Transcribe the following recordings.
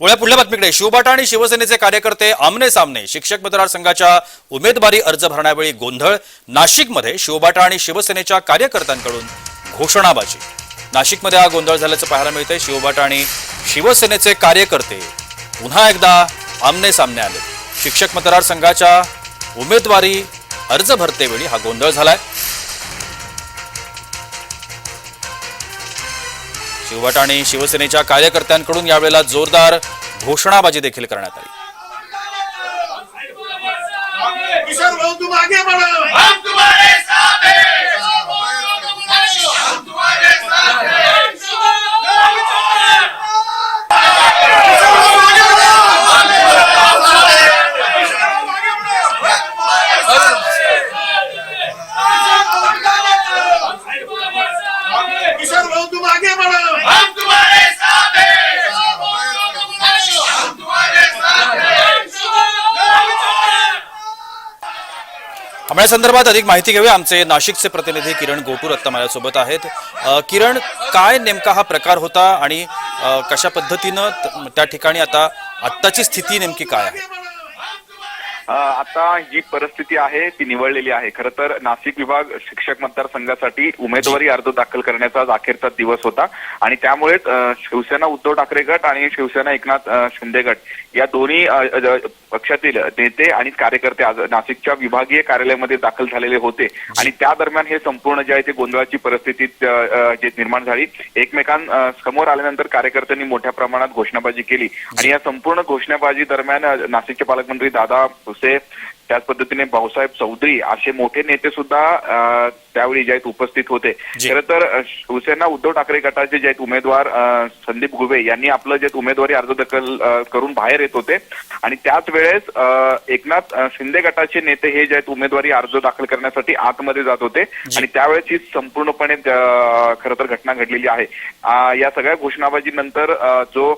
वळ्या पुढल्या बातमीकडे. शिवबाटा आणि शिवसेनेचे कार्यकर्ते आमने सामने. शिक्षक मतदारसंघाच्या उमेदवारी अर्ज भरण्यावेळी गोंधळ. नाशिकमध्ये शिवबाटा आणि शिवसेनेच्या कार्यकर्त्यांकडून घोषणाबाजी. नाशिकमध्ये हा गोंधळ झाल्याचं पाहायला मिळतंय. शिवबाटा आणि शिवसेनेचे कार्यकर्ते पुन्हा एकदा आमने सामने आले. शिक्षक मतदारसंघाच्या उमेदवारी अर्ज भरतेवेळी हा गोंधळ झालाय. शिवबाटा आणि शिवसेनेच्या कार्यकर्त्यांकडून यावेळेला जोरदार घोषणाबाजी देखील करण्यात आली. किशोर भाऊ आपण संदर्भात अधिक माहिती घेऊया आमचे नाशिकचे प्रतिनिधी किरण गोटूर आत्ता माझ्यासोबत आहेत. किरण काय नेमका हा प्रकार होता आणि कशा पद्धतीनं त्या ठिकाणी आता आत्ताची स्थिती नेमकी काय आहे? आता जी परिस्थिती आहे ती निवडलेली आहे. खरं तर नाशिक विभाग शिक्षक मतदारसंघासाठी उमेदवारी अर्ज दाखल करण्याचा आज अखेरचा दिवस होता. आणि त्यामुळेच शिवसेना उद्धव ठाकरे गट आणि शिवसेना एकनाथ शिंदे गट या दोन्ही पक्षातील नेते आणि कार्यकर्ते आज नाशिकच्या विभागीय कार्यालयामध्ये दाखल झालेले होते. आणि त्या दरम्यान हे संपूर्ण जे आहे ते गोंधळाची परिस्थिती जे निर्माण झाली. एकमेकांसमोर समोर आल्यानंतर कार्यकर्त्यांनी मोठ्या प्रमाणात घोषणाबाजी केली. आणि या संपूर्ण घोषणाबाजी दरम्यान नाशिकचे पालकमंत्री दादा भुसे त्याच पद्धतीने भाऊसाहेब चौधरी असे मोठे नेते सुद्धा अ, त्यावेळी जे आहेत उपस्थित होते. खरं तर शिवसेना उद्धव ठाकरे गटाचे जे आहेत उमेदवार संदीप गुबे यांनी आपलं जे उमेदवारी अर्ज दाखल करून बाहेर येत होते. आणि त्याच वेळेस एकनाथ शिंदे गटाचे नेते हे जे आहेत उमेदवारी अर्ज दाखल करण्यासाठी आतमध्ये जात होते. आणि त्यावेळेस ही संपूर्णपणे खरं तर घटना घडलेली आहे. या सगळ्या घोषणाबाजीनंतर जो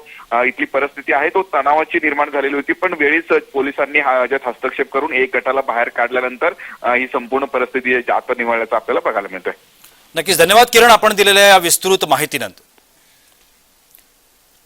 इथली परिस्थिती आहे तो तणावाची निर्माण झालेली होती. पण वेळीच पोलिसांनी हस्तक्षेप करून एक गटाला बाहेर काढल्यानंतर ही संपूर्ण परिस्थिती आता निवडल्याचं आपल्याला बघायला मिळतंय. नक्कीच. धन्यवाद किरण आपण दिलेल्या या विस्तृत माहितीनंतर.